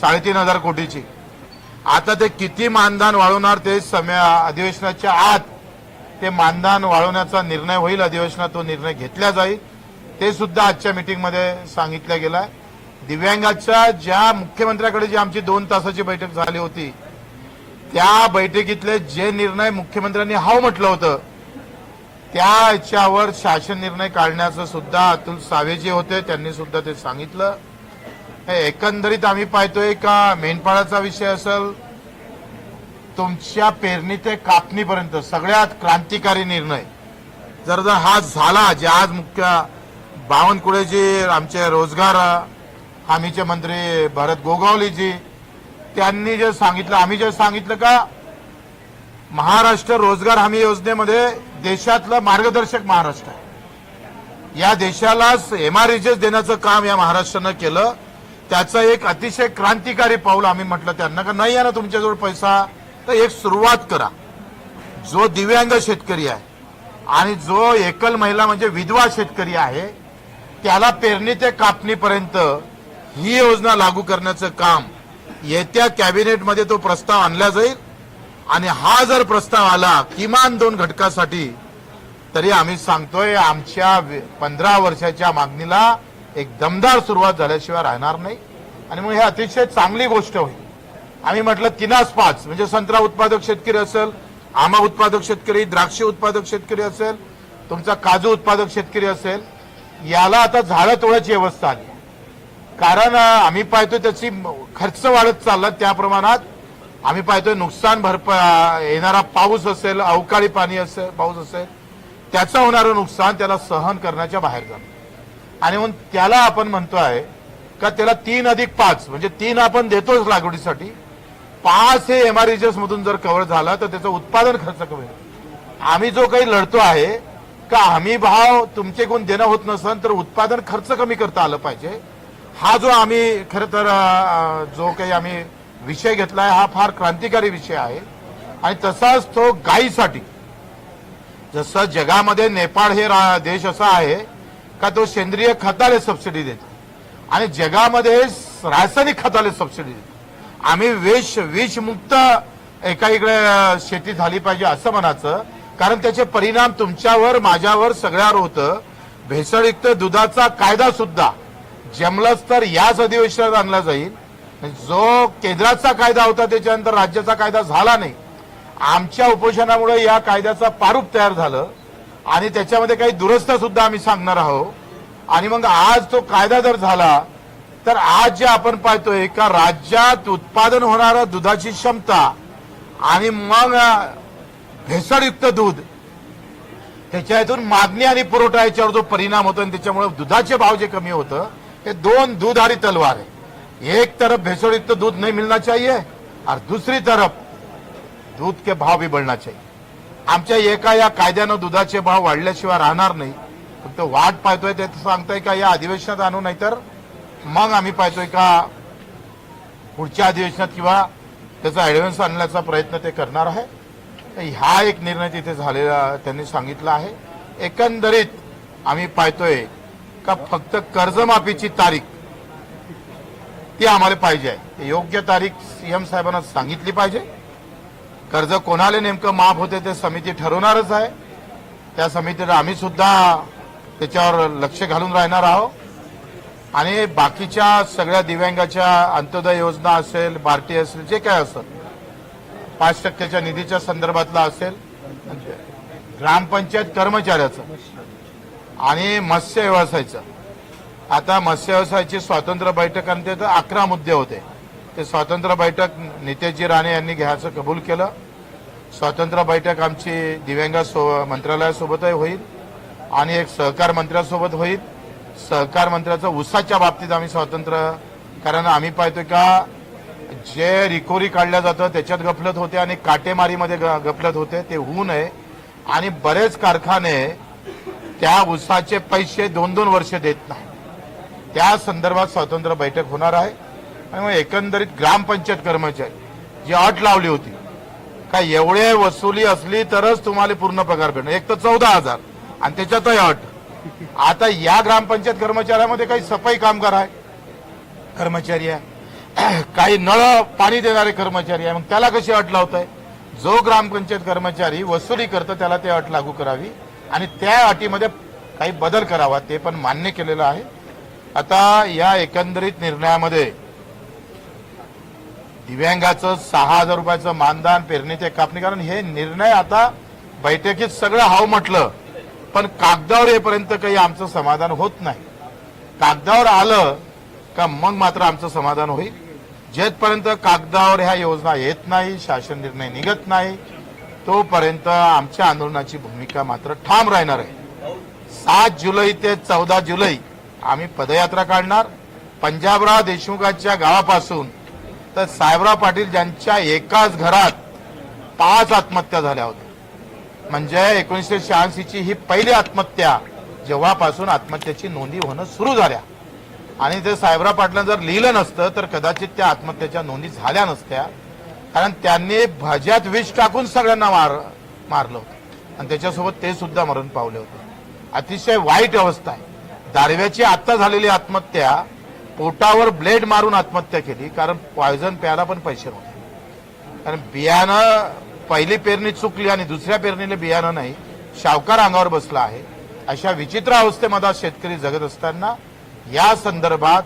साडेतीन हजार कोटीची. आता ते किती मानधन वाढवणार ते समय अधिवेशनाच्या आत ते मानधन वाढवण्याचा निर्णय होईल अधिवेशनात तो निर्णय घेतला जाईल. ते सुद्धा आजच्या मिटिंगमध्ये सांगितलं गेलं आहे दिव्यांगाच्या ज्या मुख्यमंत्र्याकडे जी आमची दोन तासाची बैठक झाली होती त्या बैठकीतले जे निर्णय मुख्यमंत्र्यांनी हाव म्हटलं होतं त्याच्यावर शासन निर्णय काढण्याचं सुद्धा अतुल सावे जे होते त्यांनी सुद्धा ते सांगितलं. हे एकंदरीत आम्ही पाहतोय का मेंढपाळाचा विषय असेल तुमच्या पेरणी ते कापणीपर्यंत सगळ्यात क्रांतिकारी निर्णय. जर जर हा झाला जे आज मुख्य बावनकुळेजी आमचे रोजगार हमीचे मंत्री भरत गोगावलीजी त्यांनी जे सांगितलं आम्ही जे सांगितलं का महाराष्ट्र रोजगार हमी योजनेमध्ये देशातलं मार्गदर्शक महाराष्ट्र आहे. या देशाला एमआरईजेस देण्याचं काम या महाराष्ट्रानं केलं. त्याचं एक अतिशय क्रांतिकारी पाऊल आम्ही म्हटलं त्यांना का नाही आहे ना तुमच्याजवळ पैसा तर एक सुरुवात करा. जो दिव्यांग शेतकरी आहे आणि जो एकल महिला म्हणजे विधवा शेतकरी आहे त्याला पेरणी ते कापणीपर्यंत ही योजना लागू करण्याचं काम येत्या कॅबिनेटमध्ये तो प्रस्ताव आणला जाईल. आणि हा जर प्रस्ताव आला किमान दोन घटकासाठी तरी आम्ही सांगतोय आमच्या पंधरा वर्षाच्या मागणीला एक दमदार सुरुवात झाल्याशिवाय राहणार नाही. आणि मग हे अतिशय चांगली गोष्ट होईल. आम्ही म्हटलं तिनास पाच म्हणजे संत्रा उत्पादक शेतकरी असेल आंबा उत्पादक शेतकरी द्राक्ष उत्पादक शेतकरी असेल तुमचा काजू उत्पादक शेतकरी असेल याला आता झाडं तोडायची व्यवस्था आली. कारण आम्ही पाहतोय त्याची खर्च वाढत चालला त्या प्रमाणात आम्ही पाहतोय नुकसान भरपा येणारा पाऊस असेल अवकाळी पाणी असेल पाऊस असेल त्याचं होणारं नुकसान त्याला सहन करण्याच्या बाहेर जाणं. आणि म्हणून त्याला आपण म्हणतो आहे का त्याला तीन अधिक पाच म्हणजे तीन आपण देतोच लागवडीसाठी. पाच हे एमआरएचएस मधून जर कव्हर झाला तर त्याचं उत्पादन खर्च कमी होईल. आम्ही जो काही लढतो आहे का हमी भाव तुमचेकडून देणं होत नसेल तर उत्पादन खर्च कमी करता आलं पाहिजे. हा जो आम्ही खरं तर जो काही आम्ही विषय घेतलाय हा फार क्रांतिकारी विषय आहे. आणि तसाच तो गायीसाठी जसं जगामध्ये नेपाळ हे रा- देश असा आहे का तो सेंद्रिय खताले सबसिडी देतो? आणि जगामध्ये रासायनिक खताले सबसिडी देतो. आम्ही विष विषमुक्त एका इकडे शेती झाली पाहिजे असं म्हणायचं. कारण त्याचे परिणाम तुमच्यावर माझ्यावर सगळ्यावर होतं. भेसळयुक्त दुधाचा कायदा सुद्धा जमलाच तर याच अधिवेशनात आणला जाईल. जो केंद्राचा कायदा होता त्याच्यानंतर राज्याचा कायदा झाला नाही. आमच्या उपोषणामुळे या कायद्याचा पारूप तयार झालं. आणि त्याच्यामध्ये काही दुरुस्त सुद्धा आम्ही सांगणार आहोत. आणि मग आज तो कायदा जर झाला तर आज जे आपण पाहतोय का राज्यात उत्पादन होणारं दुधाची क्षमता आणि मग भेसळयुक्त दूध त्याच्यातून मागणी आणि पुरवठा याच्यावर जो परिणाम होतो आणि त्याच्यामुळे दुधाचे भाव जे कमी होतं हे दोन दुधारी तलवार आहे. एक तरफ भेसळयुक्त दूध नाही मिलना चाहिए और दूसरी तरफ दूध के भाव भी बढ़ना चाहिए. आमच्या एका या कायद्यानं दुधाचे भाव वाढल्याशिवाय राहणार नाही. फक्त वाट पाहतोय ते सांगताय का या अधिवेशनात आणू नाहीतर मग आम्ही पाहतोय का पुढच्या अधिवेशनात किंवा त्याचा ऍडव्हान्स आणण्याचा प्रयत्न ते करणार आहे. हा एक निर्णय तिथे झालेला त्यांनी सांगितला आहे. एकंदरीत आम्ही पाहतोय का फक्त कर्जमाफीची तारीख ती आम्हाला पाहिजे आहे. योग्य तारीख सीएम साहेबांना सांगितली पाहिजे. कर्ज कोणाला नेमकं माफ होते ते समिती ठरवणारच आहे. त्या समितीला आम्ही सुद्धा त्याच्यावर लक्ष घालून राहणार आहोत. आणि बाकीच्या सगळ्या दिव्यांगाच्या अंत्योदय योजना असेल बार्टी असेल जे काय असेल पाच टक्क्याच्या निधीच्या संदर्भातला असेल ग्रामपंचायत कर्मचाऱ्याचं आणि मत्स्य व्यवसायाचं. आता मत्स्य व्यवसायाची स्वातंत्र्य बैठक आणि ते तर अकरा मुद्दे होते. ते स्वातंत्र्य बैठक नितेशजी राणे यांनी घ्यायचं कबूल केलं. स्वातंत्र्य बैठक आमची दिव्यांग सो मंत्रालयासोबतही होईल आणि एक सहकार मंत्र्यासोबत होईल. सहकार मंत्र्याचं उसाच्या बाबतीत आम्ही स्वातंत्र्य कारण आम्ही पाहतो का जे रिकोरी काढलं जातं त्याच्यात गफलत होते आणि काटेमारीमध्ये ग- गफलत होते ते होऊ नये. आणि बरेच कारखाने त्या उसाचे पैसे दोन दोन वर्ष देत नाही त्या संदर्भात स्वातंत्र्य बैठक होणार आहे. आणि मग एकंदरीत ग्रामपंचायत कर्मचारी जी अट लावली होती का एवढे वसुली असली तरच तुम्हाला पूर्ण पगार भेटणार. एक तर चौदा हजार आणि त्याच्यातही अट आता या ग्रामपंचायत कर्मचाऱ्यामध्ये काही सफाई कामगार आहे. कर्मचारी आहे. काही नळ पाणी देणारे कर्मचारी आहे. मग त्याला कशी अट लावताय? जो ग्रामपंचायत कर्मचारी वसुली करतो त्याला ते अट लागू करावी आणि त्या अटीमध्ये काही बदल करावा ते पण मान्य केलेलं आहे. आता या एकंदरीत निर्णयामध्ये दिव्यांगाचं सहा हजार रुपयाचं मानधन पेरणीचे कापणी कारण हे निर्णय आता बैठकीत सगळं हाव म्हटलं. पण कागदावर येईपर्यंत काही आमचं समाधान होत नाही. कागदावर आलं का मग मात्र आमचं समाधान होईल. जेथपर्यंत कागदावर ह्या योजना येत नाही शासन निर्णय निघत नाही तोपर्यंत आमच्या आंदोलनाची भूमिका मात्र ठाम राहणार आहे. सात जुलै ते चौदा जुलै आम्ही पदयात्रा काढणार. पंजाबराव देशमुखांच्या गावापासून तर साहेबराव पाटील ज्यांच्या एकाच घरात पाच आत्महत्या झाल्या होत्या. म्हणजे एकोणीसशे शहाऐंशीची ही पहिली आत्महत्या जेव्हापासून आत्महत्याची नोंदी होणं सुरू झाल्या. आणि ते साहेबराव पाटलां जर लिहिलं नसतं तर कदाचित त्या आत्महत्याच्या नोंदी झाल्या नसत्या. कारण त्यांनी भज्यात विष टाकून सगळ्यांना मार मारलं होतं. आणि त्याच्यासोबत ते सुद्धा मरण पावले होते. अतिशय वाईट अवस्था आहे. दारव्याची आत्ता झालेली आत्महत्या पोटावर ब्लेड मारून आत्महत्या केली कारण पॉयझन प्यायला पण पैसे नव्हते. कारण बियाणं पहिली पेरणी चुकली आणि दुसऱ्या पेरणीला बियाणं नाही शावकार अंगावर बसला आहे. अशा विचित्र अवस्थेमध्ये शेतकरी जगत असताना या संदर्भात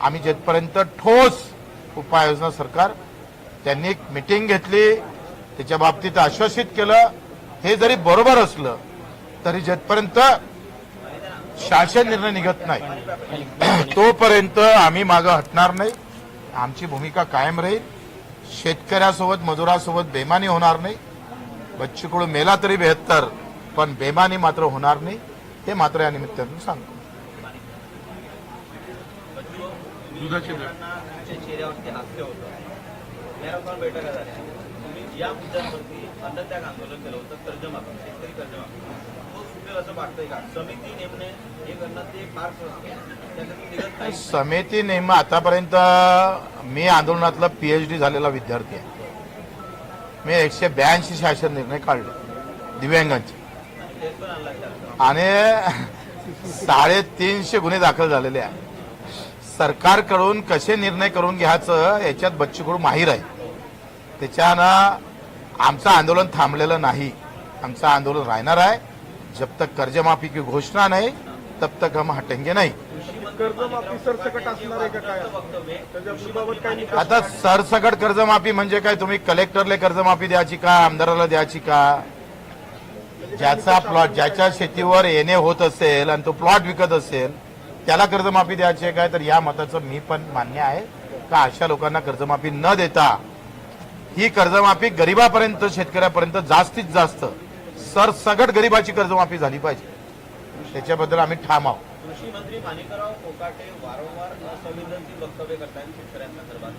आम्ही जेथपर्यंत ठोस उपाययोजना सरकार त्यांनी एक मिटिंग घेतली त्याच्या बाबतीत आश्वासित केलं हे जरी बरोबर असलं तरी जेथपर्यंत शासन निर्णय निघत नाही. तोपर्यंत आम्ही मागं हटणार नाही. आमची भूमिका कायम राहील. शेतकऱ्यासोबत मजुरासोबत बेमानी होणार नाही. बच्चू कडू मेला तरी बेहत्तर पण बेमानी मात्र होणार नाही. हे मात्र या निमित्तानं सांगतो. या मुद्द्यांवरती अन्नत्याग आंदोलन केलं होतं कर्जमाफी शेतकरी कर्जमाफी. तो सुटेल असं वाटतंय का? समिती नेमणे हे करणं ते फार त्याच्यातून निघत नाही. समिती नेम आतापर्यंत मी आंदोलनातला पीएचडी झालेला विद्यार्थी आहे. मी एकशे ब्याऐंशी शासन निर्णय काढले दिव्यांगांचे. आणि साडेतीनशे गुन्हे दाखल झालेले आहे. सरकारकडून कसे निर्णय करून घ्यायचं याच्यात बच्चू कडू माहीर आहे. त्याच्यानं आमचं आंदोलन थांबलेलं नाही. आमचं आंदोलन राहणार आहे. जब तक कर्जमाफी की घोषणा नाही तब तक हम हटेंगे नाही। कर्जमाफी सरसकट असणार आहे का काय? आता सरसकट कर्जमाफी म्हणजे काय? तुम्ही कलेक्टरला कर्जमाफी द्यायची का? आमदाराला द्यायची का? ज्याचा प्लॉट ज्याच्या शेतीवर येणे होत असेल आणि तो प्लॉट विकत असेल त्याला कर्जमाफी द्यायची आहे काय? तर या मताचं मी पण मान्य आहे का अशा लोकांना कर्जमाफी न देता ही कर्जमाफी गरिबापर्यंत शेतकऱ्यापर्यंत जास्तीत जास्त सरसगट गरिबाची कर्जमाफी झाली पाहिजे. त्याच्याबद्दल आम्ही ठाम आहोत. कृषी मंत्री माणिकराव कोकाटे वारंवार असंवेदनशील वक्तव्य करतायत शेतकऱ्यांसंदर्भात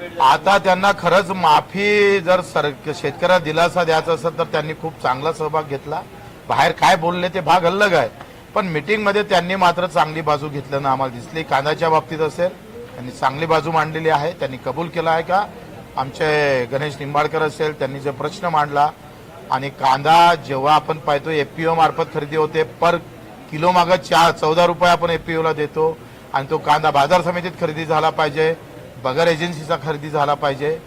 झाली. आता त्यांना खरंच माफी जर सर शेतकऱ्याला दिलासा द्यायचा असेल तर त्यांनी खूप चांगला सहभाग घेतला. बाहेर काय बोलले ते भाग अलग आहे. पण मिटिंगमध्ये त्यांनी मात्र चांगली बाजू घेतल्यानं आम्हाला दिसली. कांद्याच्या बाबतीत असेल त्यांनी चांगली बाजू मांडलेली आहे. त्यांनी कबूल केला आहे का? आमचे गणेश निंबाळकर असेल त्यांनी जो प्रश्न मांडला आणि कांदा जेव्हा आपण पाहतो एफपीओ मार्फत खरेदी होते. पर किलो मागं चार चौदा रुपये आपण एफपीओला देतो. आणि तो कांदा बाजार समितीत खरेदी झाला पाहिजे. बगर एजन्सीचा खरेदी झाला पाहिजे.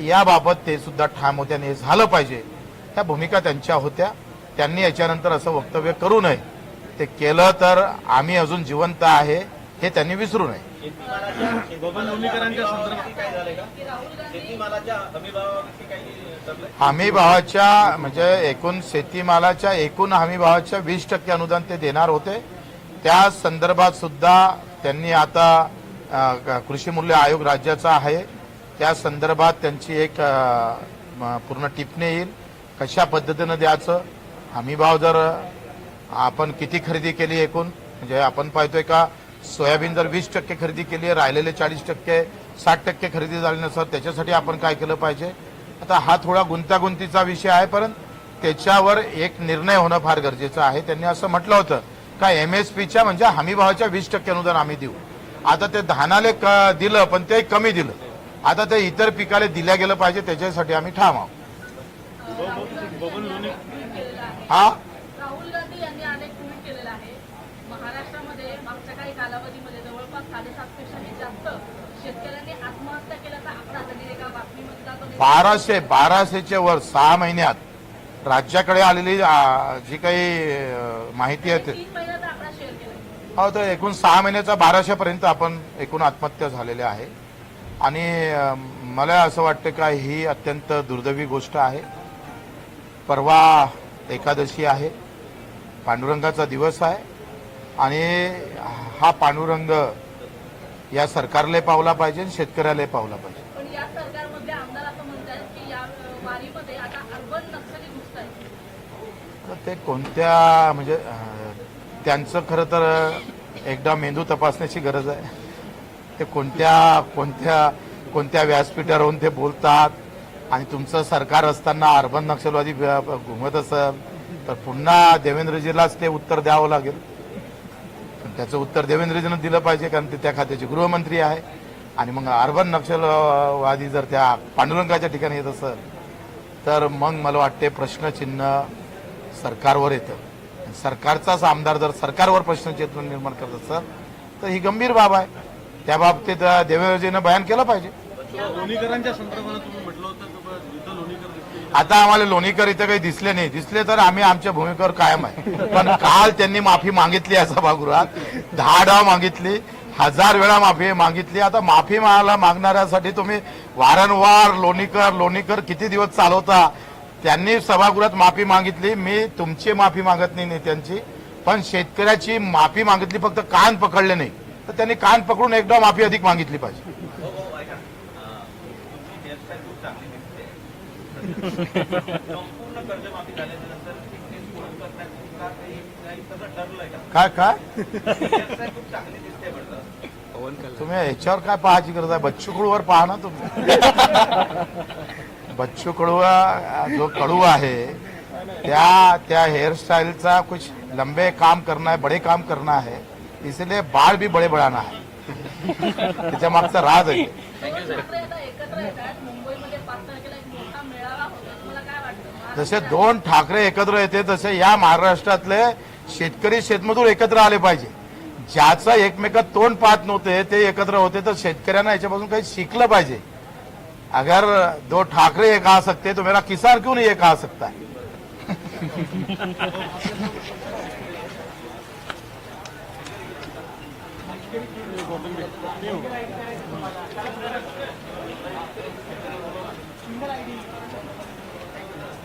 याबाबत ते सुद्धा ठाम होते आणि हे झालं पाहिजे. ह्या भूमिका त्यांच्या होत्या. त्यांनी याच्यानंतर असं वक्तव्य करू नये. ते केलं तर आम्ही अजून जिवंत आहे हे त्यांनी विसरू नये. शेतीमालाच्या हमीभावावरती काय झालंय का? शेतीमालाच्या हमीभावावरती काही ठरलंय? हमी भावाच्या म्हणजे एकूण शेतीमालाच्या एकूण हमी भावाच्या वीस टक्के अनुदान ते देणार होते. त्या संदर्भात सुद्धा त्यांनी आता अ, क- कृषी मूल्य आयोग राज्याचा आहे. त्या संदर्भात त्यांची एक अ, म, पूर्ण टिपणी येईल. कशा पद्धतीनं द्यायचं? हमी भाव जर आपण किती खरेदी केली एकूण? म्हणजे आपण पाहतोय का सोयाबीन जर वीस टक्के खरेदी केली आहे राहिलेले चाळीस टक्के साठ टक्के खरेदी झाली नसत त्याच्यासाठी आपण काय केलं पाहिजे? आता हा थोडा गुंतागुंतीचा विषय आहे परंतु त्याच्यावर एक निर्णय होणं फार गरजेचं आहे. त्यांनी असं म्हटलं होतं का एमएसपीच्या म्हणजे हमी भावाच्या वीस टक्के अनुदान आम्ही देऊ. आता ते धानाले क- दिलं पण ते कमी दिलं. आता ते इतर पिकाले दिल्या गेलं पाहिजे त्याच्यासाठी आम्ही ठाम आहोत. हा राहुल गांधी यांनी अनेक ट्विट केलेलं आहे महाराष्ट्रामध्ये मागच्या काही कालावधीमध्ये जवळपास साडेसात पेक्षाही जास्त बाराशे बाराशेच्या वर सहा महिन्यात राज्याकडे आलेली जी काही माहिती आहे ते हो तर एकूण सहा महिन्याचा बाराशे पर्यंत आपण एकूण आत्महत्या झालेल्या आहे. आणि मला असं वाटतं का ही अत्यंत दुर्दैवी गोष्ट आहे. परवा एकादशी आहे. पांडुरंगाचा दिवस आहे. आणि हा पांडुरंग या सरकारला पावला पाहिजे शेतकऱ्याला पावला पाहिजे पण या सरकारमधले आमदार असं म्हणतात की या अ, वारीमध्ये आता अर्बन नक्षली घुसत आहेत तर ते कोणत्या म्हणजे त्यांचं खरं तर एकदा मेंदू तपासण्याची गरज आहे. ते कोणत्या कोणत्या कोणत्या व्यासपीठावरून ते बोलतात? आणि तुमचं सरकार असताना अर्बन नक्षलवादी घुमत असेल तर पुन्हा देवेंद्रजीलाच ते उत्तर द्यावं लागेल. पण त्याचं उत्तर देवेंद्रजीनं दिलं पाहिजे कारण ते त्या खात्याचे गृहमंत्री आहे. आणि मग अर्बन नक्षलवादी जर त्या पांडुरंगाच्या ठिकाणी येत असेल तर मग मला वाटते प्रश्नचिन्ह सरकारवर येतं. सरकारचाच आमदार जर सरकारवर प्रश्नचिन्ह निर्माण करत असेल तर ही गंभीर बाब आहे. त्या बाबतीत देवेंद्रजीनं बयान केलं पाहिजे. लोणीकरांच्या तुम्ही म्हटलं होतं आता आम्हाला लोणीकर इथं काही दिसले नाही. दिसले तर आम्ही आमच्या भूमिकेवर कायम आहे. पण काल त्यांनी माफी मागितली या सभागृहात दहा डाव मागितली. हजार वेळा माफी मागितली. आता माफी मागायला मागणाऱ्यासाठी तुम्ही वारंवार लोणीकर लोणीकर किती दिवस चालवता? त्यांनी सभागृहात माफी मागितली. मी तुमची माफी मागत नाही नेत्यांची. पण शेतकऱ्याची माफी मागितली फक्त कान पकडले नाही. तर त्यांनी कान पकडून एकदा माफी अधिक मागितली पाहिजे. हो, हो, संपूर्ण कर्जमाफी झाल्याच्यानंतर काय काय? तुम्ही ह्याच्यावर काय पाहायची गरज आहे? बच्चू कडूवर पहा ना तुम्ही. बच्चू कडू जो कडू आहे त्या त्या हेयर स्टाइल कुछ लंबे काम करना है बड़े काम करना है इसलिए बाल भी बड़े बढ़ाना है. त्याच्या मागचा राज आहे. जसे दोन ठाकरे एकत्र येते तसे या महाराष्ट्रातले शेतकरी शेतमजूर एकत्र आले पाहिजे. ज्याचं एकमेकात तोंड पाहत नव्हते ते एकत्र होते तर शेतकऱ्यांना याच्यापासून काही शिकलं पाहिजे. अगर दो ठाकरे एक आ सकते तो मेरा किसान क्यों नहीं एक आ सकता? है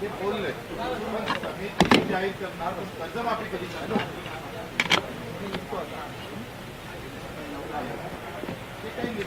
ते बोलले. पण जाहीर करणार पण कर्जमाफी कधी करणार ते काही